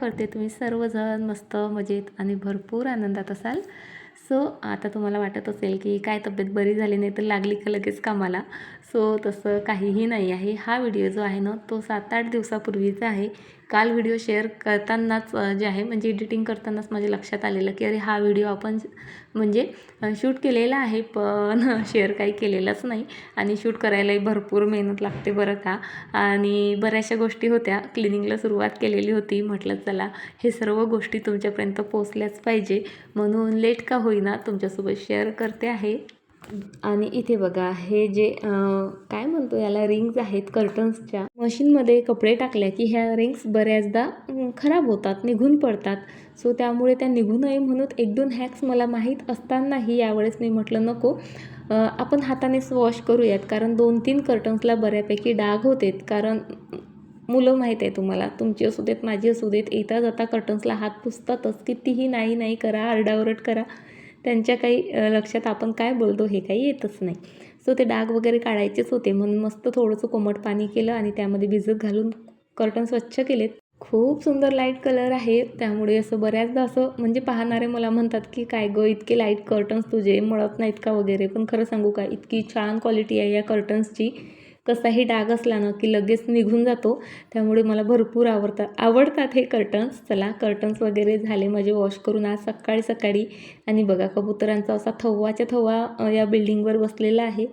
करते. तुम्ही सर्वजण मस्त मजेत आणि भरपूर आनंदात असाल. सो आता तुम्हाला वाटत असेल की काय तब्येत बरी झाली नाही तर लागली का लगेच कामाला? सो तसं काहीही नाही आहे. हा व्हिडिओ जो आहे ना तो सात आठ दिवसापूर्वीचा आहे. काल व्हिडिओ शेअर करतानाच जे आहे म्हणजे एडिटिंग करतानाच माझ्या लक्षात आलेलं की अरे हा व्हिडिओ आपण म्हणजे शूट केलेला आहे पण शेअर काही केलेलाच नाही आणि शूट करायलाही भरपूर मेहनत लागते बरं का. आणि बऱ्याचशा गोष्टी होत्या. क्लिनिंगला सुरुवात केलेली होती. म्हटलं चला हे सर्व गोष्टी तुमच्यापर्यंत पोचल्याच पाहिजे. म्हणून लेट का होईना तुमच्यासोबत शेअर करते आहे. आणि इथे बघा हे जे काय म्हणतो याला रिंग्स आहेत कर्टन्सच्या मशीनमध्ये कपडे टाकल्या की ह्या रिंग्स बऱ्याचदा खराब होतात निघून पडतात. सो त्यामुळे त्या निघू नये म्हणून एक दोन हॅक्स मला माहीत असतानाही यावेळेस मी म्हटलं नको. आपण हातानेच वॉश करूयात कारण दोन तीन कर्टन्सला बऱ्यापैकी डाग होतेत. कारण मुलं माहीत आहे तुम्हाला तुमची असू देत माझी असू देत येता जाता कर्टन्सला हात पुसतातच. कितीही नाही नाही करा आरडाओरड करा. त्यांच्या काही लक्षात आपण काय बोलतो हे काही येतच नाही. सो ते डाग वगैरे काढायचेच होते. म्हणून मस्त थोडंसं कोमट पाणी केलं आणि त्यामध्ये भिजत घालून कर्टन स्वच्छ केलेत. खूप सुंदर लाइट कलर आहे. त्यामुळे असं बऱ्याचदा असं म्हणजे पाहणारे मला म्हणतात की काय गं इतके लाइट कर्टन्स तुझे मळत नाहीत का वगैरे? पण खरं सांगू का इतकी छान क्वालिटी आहे या कर्टन्सची कसाही डाग असला ना की लगेच निघून जातो. त्यामुळे मला भरपूर आवडतात आवडतात हे कर्टन्स चला कर्टन्स वगैरे झाले माझे वॉश करून आज सकाळी सकाळी. आणि बघा कबुतरांचा असा थव्वाच्या थव्वा या बिल्डिंगवर बसलेला आहे.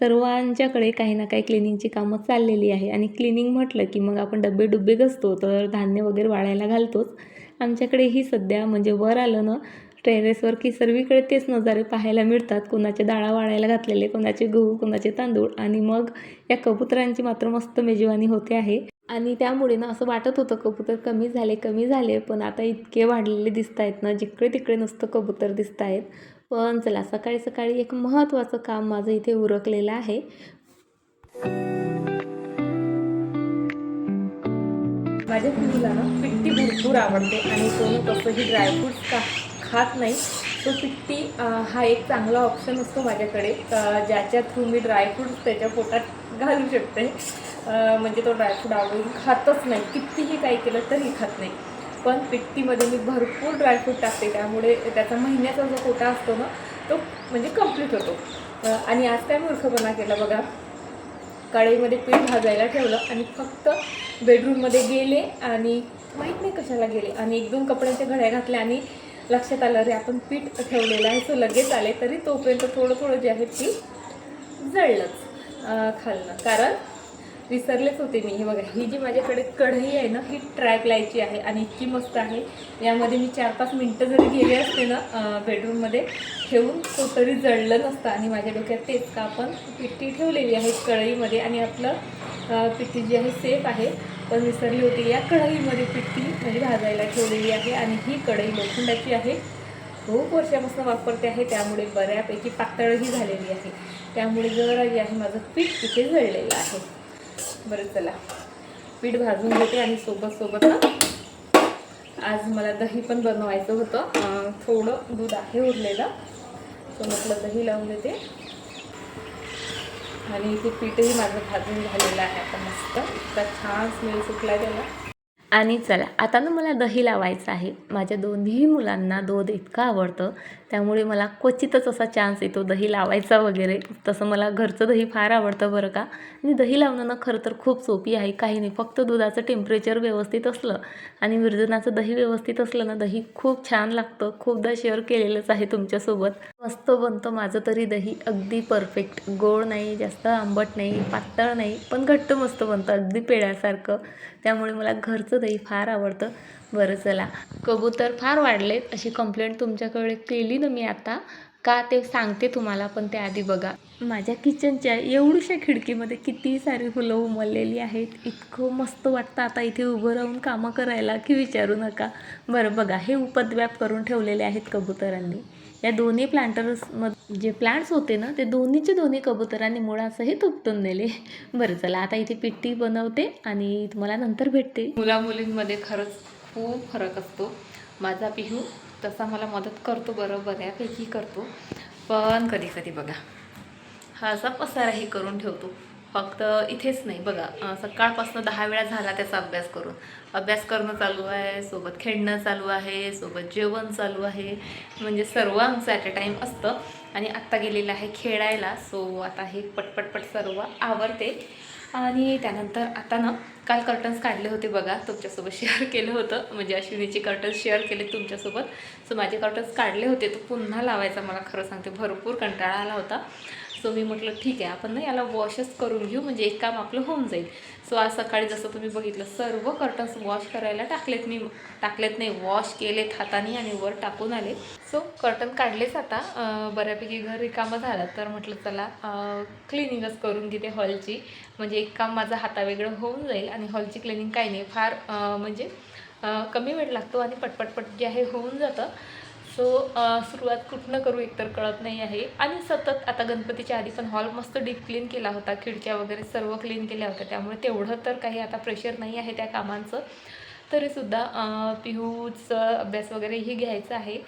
सर्वांच्याकडे काही ना काही क्लिनिंगची कामं चाललेली आहे. आणि क्लिनिंग म्हटलं की मग आपण डब्बे डुब्बे घसतो तर धान्य वगैरे वाळायला घालतोच. आमच्याकडेही सध्या म्हणजे वर आलं ना टेरेसवर की सर्वीकडे तेच नजारे पाहायला मिळतात. कोणाचे डाळा वाळायला घातलेले कोणाचे गहू कोणाचे तांदूळ आणि मग या कबुतरांची मात्र मस्त मेजवानी होते आहे. आणि त्यामुळे ना असं वाटत होतं कबूतर कमी झाले कमी झाले पण आता इतके वाढलेले दिसत आहेत ना जिकडे तिकडे नुसतं कबूतर दिसत आहेत पण चला सकाळी सकाळी एक महत्त्वाचं काम माझं इथे उरकलेलं आहे. माझ्या पिढीला ना पिट्टी भरपूर आवडते आणि कोणी कसंही ड्रायफ्रूट्स का खात नाही. तो पिट्टी हा एक चांगला ऑप्शन असतो माझ्याकडे. ज्याच्या थ्रू मी ड्रायफ्रूट्स त्याच्या पोटात घालू शकते. म्हणजे तो ड्रायफ्रूट आवडून खातच नाही. कितीही काही केलं तरी खात नाही. पण पिट्टीमध्ये मी भरपूर ड्रायफ्रूट टाकते. त्यामुळे त्याचा महिन्याचा जो कोटा असतो ना तो म्हणजे कंप्लीट होतो. आणि आज काय मूर्खपणा केला बघा. कढईमध्ये पीठ भाजायला ठेवलं आणि फक्त बेडरूममध्ये गेले आणि माहीत नाही कशाला गेले. आणि एक दोन कपड्यांच्या घड्या घातल्या आणि लक्षात आलं रे आपण पीठ ठेवलेलं आहे सो लगेच आले तरी तोपर्यंत थोडं थोडं जे आहे पीठ जळलंच अं, खालनं. कारण विसरलेच होते मी. हे बघा ही जी माझ्याकडे कढई आहे ना ही ट्रॅकलायची आहे आणि इतकी मस्त आहे. यामध्ये मी चार पाच मिनटं जरी गेले असते ना बेडरूममध्ये ठेवून तो तरी जळलं नसतं आणि माझ्या डोक्यात तेच का आपण पिट्टी ठेवलेली आहे कढईमध्ये आणि आपलं पिठी पिट्टी जी आहे सेफ आहे. पण विसरली होती. या कढईमध्ये पिठी म्हणजे भाजायला ठेवलेली आहे आणि ही कढई लोखंडाची आहे. खूप वर्षापासून वापरते आहे त्यामुळे बऱ्यापैकी पातळही झालेली आहे. त्यामुळे जरा जे आहे माझं पीठ इथे जळलेलं आहे. बरं चला. पीठ भाजून घेते आणि सोबत सोबत आज मला दही पण बनवायचं होतं. थोडं दूध आहे उरलेलं. सो म्हटलं दही लावून देते. आणि ते पीठही माझं भाजून झालेलं आहे आता मस्त. इतका छान स्मेल सुटला त्याला. आणि चला आता ना मला दही लावायचं आहे. माझ्या दोन्ही मुलांना दूध इतकं आवडतं त्यामुळे मला क्वचितच असा चान्स येतो दही लावायचा वगैरे. तसं मला घरचं दही फार आवडतं बरं का. आणि दही लावणं ना खरं तर खूप सोपी आहे. काही नाही फक्त दुधाचं टेम्परेचर व्यवस्थित असलं आणि विरजनाचं दही व्यवस्थित असलं ना दही खूप छान लागतं. खूपदा शेअर केलेलंच आहे तुमच्यासोबत. मस्त बनतं माझं तरी दही. अगदी परफेक्ट गोड नाही जास्त आंबट नाही पातळ नाही पण घट्ट मस्त बनतं. अगदी पेढ्यासारखं. त्यामुळे मला घरचं दही फार आवडतं. बरं चला. कबूतर फार वाढलेत अशी कंप्लेंट तुमच्याकडे केली ना मी आता. का ते सांगते तुम्हाला पण ते आधी बघा. माझ्या किचनच्या एवढ्याशा खिडकीमध्ये किती सारी फुलं उमललेली आहेत. इतकं मस्त वाटतं आता इथे उभं राहून कामं करायला की विचारू नका. बरं बघा. हे उपद्व्याप करून ठेवलेले आहेत कबुतरांनी. या दोन्ही प्लांटर्स जे प्लांट्स होते ना ते दोन्हीचे दोन्ही कबुतरांनी मुळासहित उपटून नेले. बरं चला आता इथे पिट्टी बनवते आणि तुम्हाला नंतर भेटते. मुला मुलींमध्ये खरंच खूप फरक असतो. माझा पिहू तसा मला मदत करतो बरं बऱ्यापैकी करतो. पण कधी कधी बघा हा असा पसाराही करून ठेवतो. फक्त इथेच नाही. बघा सकाळपासून दहा वेळा झाला त्याचा अभ्यास करून. अभ्यास करणं चालू आहे सोबत खेळणं चालू आहे सोबत जेवण चालू आहे. म्हणजे सर्व आमचं ॲट अ टाईम असतं. आणि आत्ता गेलेलं आहे खेळायला सो आता हे पटपटपट सर्व आवडते आणि त्यानंतर आता ना काल कर्टन्स काढले होते बघा तुमच्यासोबत शेअर केलं होतं. म्हणजे अश्विनीचे कर्टन्स शेअर केले तुमच्यासोबत. सो माझे कर्टन्स काढले होते तो पुन्हा लावायचा मला खरं सांगते भरपूर कंटाळा आला होता. सो मी म्हटलं ठीक आहे आपण ना याला वॉशच करून घेऊ म्हणजे एक काम आपलं होऊन जाईल. सो आज सकाळी जसं तुम्ही बघितलं सर्व कर्टन्स वॉश करायला टाकलेत मी. टाकलेत नाही वॉश केलेत हाताने आणि वर टाकून आले. सो कर्टन काढलेच आता. बऱ्यापैकी घर रिकामं झालं तर म्हटलं चला क्लिनिंगच करून घेते हॉलची म्हणजे एक काम माझं हातावेगळं होऊन जाईल आणि हॉलची क्लिनिंग काही नाही. फार म्हणजे कमी वेळ लागतो आणि पटपटपट जे आहे होऊन जातं. सो सुरुवात कुठनं करू एकतर कळत नाही आहे. आणि सतत आता गणपतीच्या आधी पण हॉल मस्त डीप क्लीन केला होता. खिडक्या वगैरे सर्व क्लीन केल्या होत्या. त्यामुळे तेवढं तर काही आता प्रेशर नाही आहे त्या कामांचं. तरीसुद्धा पिहूचं अभ्यास वगैरेही घ्यायचं आहे.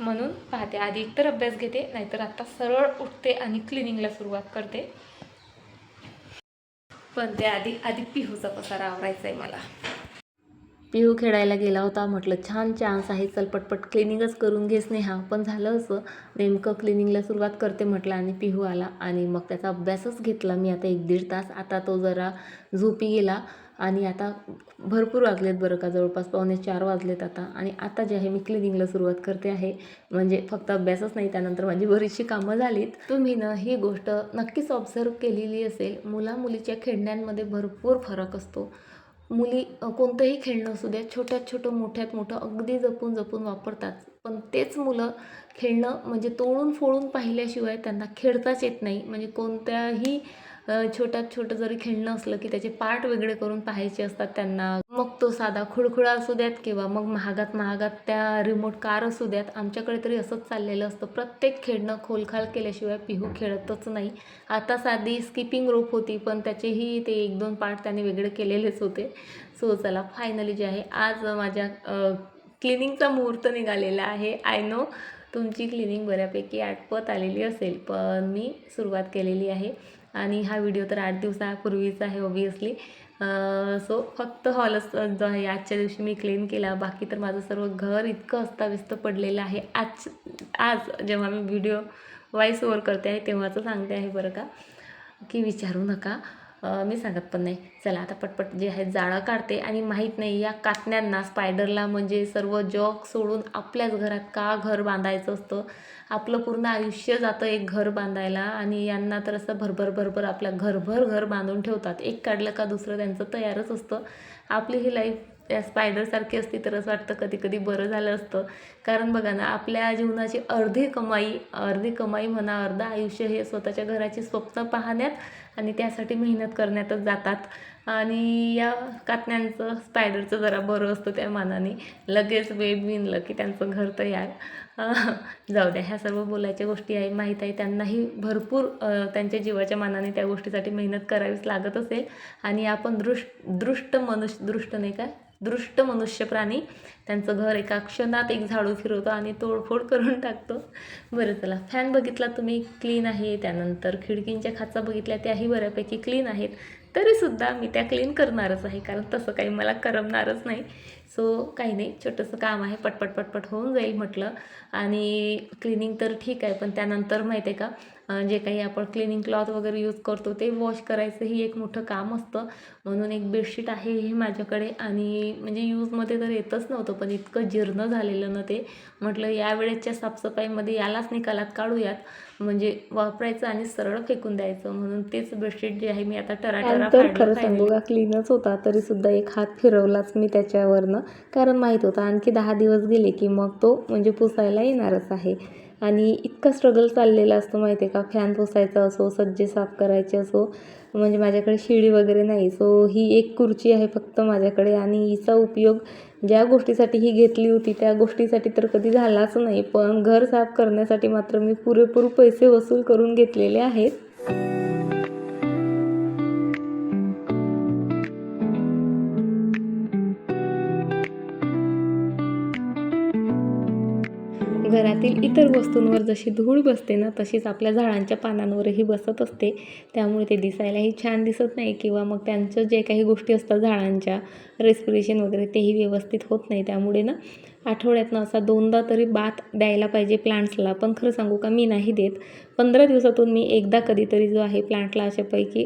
म्हणून पाहते. आधी एकतर अभ्यास घेते नाहीतर आता सरळ उठते आणि क्लिनिंगला सुरुवात करते. पण त्याआधी आधी पिहूचा पसारा आवरायचा आहे मला. पिहू खेळायला गेला होता म्हटलं छान चान्स आहे चल पटपट क्लिनिंगच करून घे स्नेहा. पण झालं असं नेमकं क्लिनिंगला सुरुवात करते म्हटलं आणि पिहू आला आणि मग त्याचा अभ्यासच घेतला मी आता एक दीड तास. आता तो जरा झोपी गेला आणि आता भरपूर वाजलेत बरं का जवळपास पावणे चार वाजलेत आता. आणि आता जे आहे मी क्लिनिंगला सुरुवात करते आहे. म्हणजे फक्त अभ्यासच नाही त्यानंतर माझी बरीचशी कामं झालीत. तुम्ही ना ही गोष्ट नक्कीच ऑब्झर्व केलेली असेल. मुला मुलीच्या खेळण्यांमध्ये भरपूर फरक असतो. मुली कोणतंही खेळणं असू द्या छोट्यात छोटं मोठ्यात मोठं अगदी जपून जपून वापरतात. पण तेच मुलं खेळणं म्हणजे तोडून फोडून पाहिल्याशिवाय त्यांना खेळताच येत नाही. म्हणजे कोणत्याही छोट्यात छोटं जरी खेळणं असलं की त्याचे पार्ट वेगळे करून पाहायचे असतात त्यांना. मग तो साधा खुळखुळा असू द्यात किंवा मग महागात महागात त्या रिमोट कार असू द्यात. आमच्याकडे तरी असंच चाललेलं असतं. प्रत्येक खेळणं खोलखाल केल्याशिवाय पिहू खेळतच नाही. आता साधी स्किपिंग रोप होती पण त्याचेही ते एक दोन पार्ट त्याने वेगळे केलेलेच होते. सो चला फायनली जे आहे आज माझ्या क्लिनिंगचा मुहूर्त निघालेला आहे. आय नो तुमची क्लिनिंग बऱ्यापैकी आटपत आलेली असेल पण मी सुरुवात केलेली आहे. आणि हा व्हिडिओ तर आठ दिवसापूर्वीचा आहे ओबियसली सो फक्त हॉलच जो आहे आजच्या दिवशी मी क्लीन केला. बाकी तर माझं सर्व घर इतकं अस्ताव्यस्त पडलेलं आहे. आज आज जेव्हा मी व्हिडिओ वॉईस ओवर करते आहे तेव्हाचं सांगते आहे बरं का की विचारू नका. मी सांगत पण नाही. चला आता पटपट जे आहे जाळं काढते आणि माहीत नाही या कातण्यांना स्पायडरला म्हणजे सर्व जॉक सोडून आपल्याच घरात का घर बांधायचं असतं? आपलं पूर्ण आयुष्य जातं एक घर बांधायला आणि यांना तर असं भरभर भरभर आपल्या घरभर घर बांधून ठेवतात. एक काढलं का दुसरं त्यांचं तयारच असतं. आपली ही लाईफ त्या स्पायडरसारखी असती तर असं वाटतं कधी कधी बरं झालं असतं. कारण बघा ना आपल्या जीवनाची अर्धी कमाई अर्धी कमाई म्हणा अर्धं आयुष्य हे स्वतःच्या घराची स्वप्न पाहण्यात आणि त्यासाठी मेहनत करण्यातच जातात. आणि या कातण्यांचं स्पायडरचं जरा बरं असतं त्या मानाने. लगेच वेब विणलं की त्यांचं घर तयार. जाऊ द्या ह्या सर्व बोलायच्या गोष्टी आहे माहीत आहे. त्यांनाही भरपूर त्यांच्या जीवाच्या मानाने त्या गोष्टीसाठी मेहनत करावीच लागत असेल. आणि आपण दृष्ट दृष्ट मनुष्य दृष्ट नाही काय दृष्ट मनुष्य प्राणी त्यांचं घर एका क्षणात एक झाडू फिरवतो आणि तोडफोड करून टाकतो. बरं चला. फॅन बघितला तुम्ही क्लीन आहे. त्यानंतर खिडकींच्या खाचा बघितल्या त्याही बऱ्यापैकी क्लीन आहेत. तरीसुद्धा मी त्या क्लीन करणारच आहे कारण तसं काही मला करमणारच नाही. सो काही नाही. छोटंसं काम आहे. पटपट पटपट होऊन जाईल म्हटलं. आणि क्लिनिंग तर ठीक आहे पण त्यानंतर माहिती आहे का जे काही आपण क्लिनिंग क्लॉथ वगैरे यूज करतो ते वॉश करायचंही एक मोठं काम असतं. म्हणून एक बेडशीट आहे हे माझ्याकडे आणि म्हणजे यूजमध्ये तर येतच नव्हतं पण इतकं जीर्ण झालेलं ना ते. म्हटलं यावेळेसच्या साफसफाईमध्ये यालाच निकालात काढूयात. म्हणजे वापरायचं आणि सरळ फेकून द्यायचं. म्हणून तेच बेडशीट जे आहे मी आता टराटरा खरं सांगू का क्लीनच होता तरी सुद्धा एक हात फिरवलाच मी त्याच्यावरनं. कारण माहीत होतं आणखी दहा दिवस गेले की मग तो म्हणजे पुसायला येणारच आहे. आणि इतका स्ट्रगल चाललेला असतो माहिती आहे का? फॅन पुसायचा असो सज्जे साफ करायचे असो म्हणजे माझ्याकडे शिडी वगैरे नाही. सो ही एक खुर्ची आहे फक्त माझ्याकडे आणि हिचा उपयोग ज्या गोष्टीसाठी ही घेतली होती त्या गोष्टीसाठी तर कधी झालाच नाही. पण घर साफ करण्यासाठी मात्र मी पुरेपूर पैसे वसूल करून घेतलेले आहेत. घरातील इतर वस्तूंवर जशी धूळ बसते ना तशीच आपल्या झाडांच्या पानांवरही बसत असते. त्यामुळे ते दिसायलाही छान दिसत नाही किंवा मग त्यांचं जे काही गोष्टी असतात झाडांच्या रेस्पिरेशन वगैरे तेही व्यवस्थित होत नाही. त्यामुळे ना आठवड्यातनं असा दोनदा तरी बात द्यायला पाहिजे प्लांट्सला पण खरं सांगू का मी नाही देत. पंधरा दिवसातून मी एकदा कधीतरी जो आहे प्लांटला अशापैकी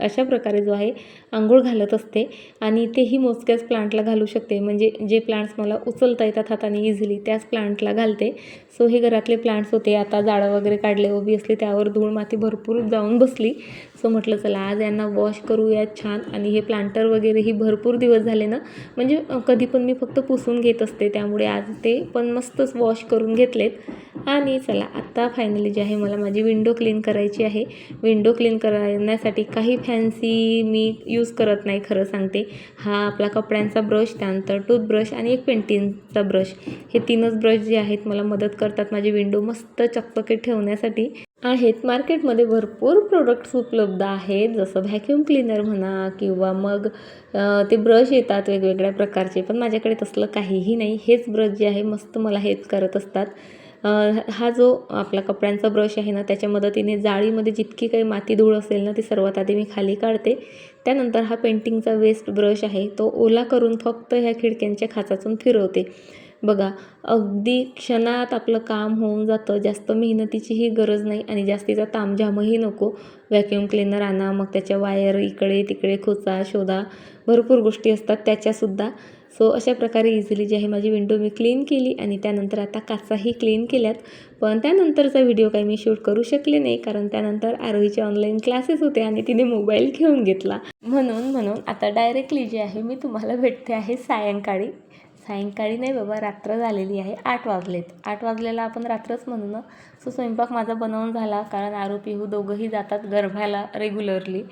अशा प्रकारे जो आहे आंघोळ घालत असते. आणि तेही मोजक्याच प्लांटला घालू शकते. म्हणजे जे प्लांट्स मला उचलता येतात हाताने इझिली त्याच प्लांटला घालते. सो हे घरातले प्लांट्स होते. आता जाळं वगैरे काढले ओबियसली त्यावर धूळ माती भरपूर जाऊन बसली. सो म्हटलं चला आज यांना वॉश करूयात छान. आणि हे प्लांटर वगैरेही भरपूर दिवस झाले ना म्हणजे कधी पण मी फक्त पुसून घेत असते त्यामुळे आज ते पण मस्तच वॉश करून घेतलेत. आणि चला आत्ता फायनली जे आहे मला माझी विंडो क्लीन करायची आहे. विंडो क्लीन करण्यासाठी काही फॅन्सी मी यूज करत नाही खरं सांगते. हा आपला कपड्यांचा ब्रश त्यानंतर टूथब्रश आणि एक पेंटिंगचा ब्रश हे तीनच ब्रश जे आहेत मला मदत करतात माझी विंडो मस्त चकचकीत ठेवण्यासाठी. आहेत. मार्केटमध्ये भरपूर प्रोडक्ट्स उपलब्ध आहेत. जसं व्हॅक्यूम क्लीनर म्हणा किंवा मग ते ब्रश येतात वेगवेगळ्या प्रकारचे. पण माझ्याकडे तसलं काहीही नाही. हेच ब्रश जे आहे मस्त मला हेच करत असतात. हा जो आपला कपड्यांचा ब्रश आहे ना त्याच्या मदतीने जाळीमध्ये जितकी काही माती धूळ असेल ना ती सर्वात आधी मी खाली काढते. त्यानंतर हा पेंटिंगचा वेस्ट ब्रश आहे. तो ओला करून फक्त ह्या खिडक्यांच्या खाचातून फिरवते. बघा अगदी क्षणात आपलं काम होऊन जातं. जास्त मेहनतीचीही गरज नाही आणि जास्तीचा तामझामही नको. व्हॅक्यूम क्लीनर आणा मग त्याच्या वायर इकडे तिकडे खोचा शोधा. भरपूर गोष्टी असतात त्याच्यासुद्धा. सो अशा प्रकारे इझिली जी आहे माझी विंडो मी क्लीन केली आणि त्यानंतर आता काचाही क्लीन केल्यात. पण त्यानंतरचा व्हिडिओ काही मी शूट करू शकले नाही कारण त्यानंतर आरोहीचे ऑनलाईन क्लासेस होते आणि तिने मोबाईल घेऊन घेतला. म्हणून म्हणून आता डायरेक्टली जे आहे मी तुम्हाला भेटते आहे सायंकाळी. सायंकाळी नाही बाबा रात्र झालेली आहे आठ वाजलेत. आठ वाजलेला आपण रात्रच म्हणू ना. सो स्वयंपाक माझा बनवून झाला कारण आरोपी हो दोघंही जातात गर्भाला रेग्युलरली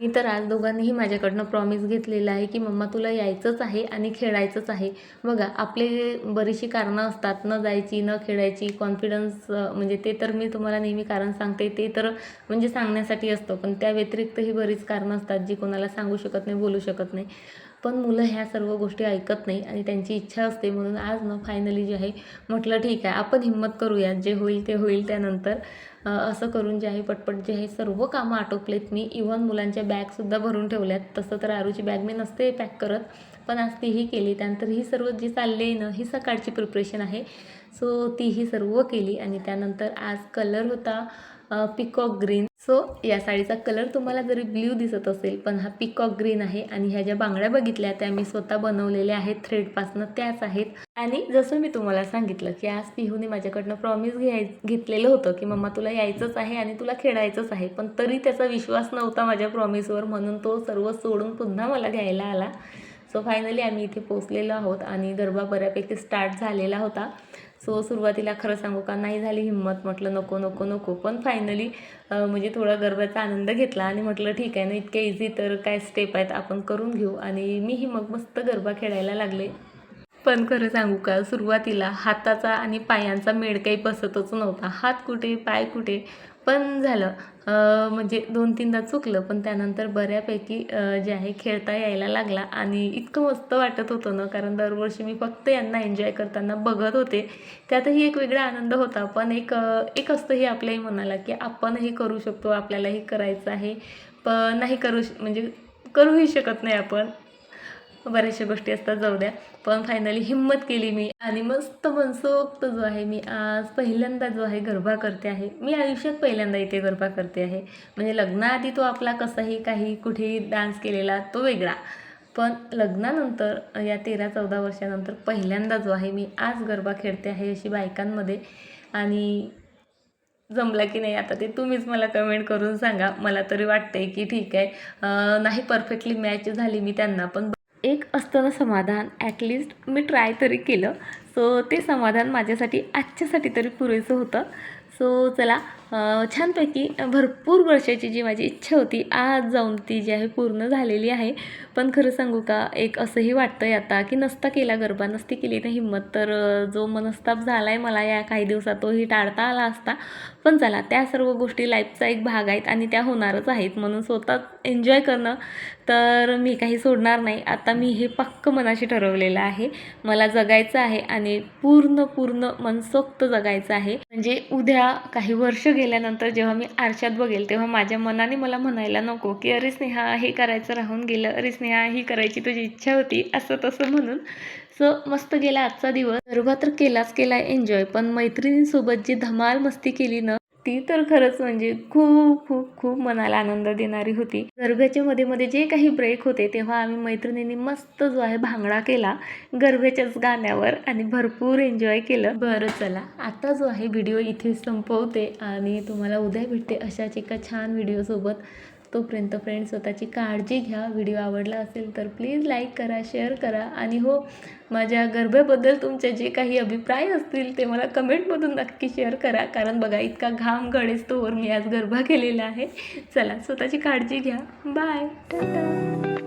मी तर आज दोघांनीही माझ्याकडनं प्रॉमिस घेतलेलं आहे की मम्मा तुला यायचंच आहे आणि खेळायचंच आहे. बघा आपले बरीचशी कारणं असतात न जायची न खेळायची कॉन्फिडन्स म्हणजे ते तर मी तुम्हाला नेहमी कारण सांगते ते तर म्हणजे सांगण्यासाठी असतं. पण त्या व्यतिरिक्तही बरीच कारणं असतात जी कोणाला सांगू शकत नाही बोलू शकत नाही. पण मुलं ह्या सर्व गोष्टी ऐकत नाही आणि त्यांची इच्छा असते म्हणून आज ना फायनली जे आहे म्हटलं ठीक आहे आपण हिंमत करूया जे होईल ते होईल त्यानंतर. असं करून जे आहे पटपट जे आहे सर्व कामं आटोपलेत मी. इव्हन मुलांच्या बॅगसुद्धा भरून ठेवल्यात. तसं तर आरूची बॅग मी नसते पॅक करत पण आज तीही केली. त्यानंतर ही सर्व जी चालली आहे ना ही सकाळची प्रिपरेशन आहे. सो तीही सर्व केली आणि त्यानंतर आज कलर होता. पिकॉक ग्रीन सो या साडीचा कलर तुम्हाला जरी ब्ल्यू दिसत असेल पण हा पिकॉक ग्रीन आहे आणि ह्या ज्या बांगड्या बघितल्या त्या मी स्वतः बनवलेल्या आहेत थ्रेडपासनं त्याच आहेत. आणि जसं मी तुम्हाला सांगितलं की आज पिहूने माझ्याकडनं प्रॉमिस घ्याय घेतलेलं होतं की मम्मा तुला यायचंच आहे आणि तुला खेळायचंच आहे पण तरी त्याचा विश्वास नव्हता माझ्या प्रॉमिसवर म्हणून तो सर्व सोडून पुन्हा मला घ्यायला आला. सो फायनली आम्ही इथे पोचलेलो आहोत आणि गरबा बऱ्यापैकी स्टार्ट झालेला होता. सो सुरुवातीला खरं सांगू का नाही झाली हिंमत म्हटलं नको नको नको. पण फायनली म्हणजे थोडा गरबाचा आनंद घेतला आणि म्हटलं ठीक आहे ना इतक्या इझी तर काय स्टेप आहेत आपण करून घेऊ. आणि मीही मग मस्त गरबा खेळायला लागले. पण खरं सांगू का सुरुवातीला हाताचा आणि पायांचा मेळ काही बसतच नव्हता. हात कुठे पाय कुठे पण झालं. म्हणजे दोन तीनदा चुकलं पण त्यानंतर बऱ्यापैकी जे आहे खेळता यायला लागला. आणि इतकं मस्त वाटत होतं ना कारण दरवर्षी मी फक्त यांना एन्जॉय करताना बघत होते. त्यातही एक वेगळा आनंद होता पण एक एक असतं हे आपल्याही मनाला की आपण हे करू शकतो आपल्यालाही करायचं आहे. पण नाही करू श- म्हणजे करूही शकत नाही आपण. बऱ्याचशा गोष्टी असतात जाऊ द्या. पण फायनली हिंमत केली मी आणि मस्त मनसोक्त जो आहे मी आज पहिल्यांदा जो आहे गरबा करते आहे. मी आयुष्यात पहिल्यांदा इथे गरबा करते आहे. म्हणजे लग्नाआधी तो आपला कसाही काही कुठेही डान्स केलेला तो वेगळा. पण लग्नानंतर या तेरा चौदा वर्षानंतर पहिल्यांदा जो आहे मी आज गरबा खेळते आहे अशी बायकांमध्ये. आणि जमला की नाही आता ते तुम्हीच मला कमेंट करून सांगा. मला तरी वाटतंय की ठीक आहे. नाही परफेक्टली मॅच झाली मी त्यांना पण एक असतं ना समाधान ॲटलिस्ट मी ट्राय तरी केलं. सो ते समाधान माझ्यासाठी आजच्यासाठी तरी पुरेसं होतं. सो चला छानपैकी भरपूर वर्षाची जी माझी इच्छा होती आज जाऊन ती जी आहे पूर्ण झालेली आहे. पण खरं सांगू का एक असंही वाटतंय आता की नसता केला गरबा नसती केली ना हिंमत. तर जो मनस्ताप झाला आहे मला या काही दिवसात तोही टाळता आला असता. पण चला त्या सर्व गोष्टी लाईफचा एक भाग आहेत आणि त्या होणारच आहेत. म्हणून स्वतः एन्जॉय करणं तर मी काही सोडणार नाही. आता मी हे पक्क मनाशी ठरवलेलं आहे. मला जगायचं आहे आणि पूर्ण पूर्ण मनसोक्त जगायचं आहे. म्हणजे उद्या काही वर्ष गेल्यानंतर जेव्हा मी आरशात बघेल तेव्हा माझ्या मनाने मला म्हणायला नको की अरे स्नेहा हे करायचं राहून गेलं. अरे स्नेहा ही करायची तुझी इच्छा होती. असं तसं म्हणून. सो मस्त गेला आजचा दिवस. सर्वात तर केलाच केला एन्जॉय. पण मैत्रिणींसोबत जी धमाल मस्ती केली ना ती तर खरंच म्हणजे खूप खूप खूप मनाला आनंद देणारी होती. गरब्याच्या मध्ये मध्ये जे काही ब्रेक होते तेव्हा आम्ही मैत्रिणींनी मस्त जो आहे भांगडा केला गरब्याच्याच गाण्यावर आणि भरपूर एन्जॉय केलं. बरं चला आता जो आहे व्हिडिओ इथे संपवते आणि तुम्हाला उद्या भेटते अशाच एका छान व्हिडिओसोबत तोपर्यंत फ्रेंड स्वतःची काळजी घ्या. व्हिडिओ आवडला असेल तर प्लीज लाईक करा शेअर करा आणि हो माझ्या गरब्याबद्दल तुमचे जे काही अभिप्राय असतील ते मला कमेंटमधून नक्की शेअर करा. कारण बघा इतका घाम गणेश तोवर मी आज गरबा केलेला आहे. चला स्वतःची काळजी घ्या. बाय टाटा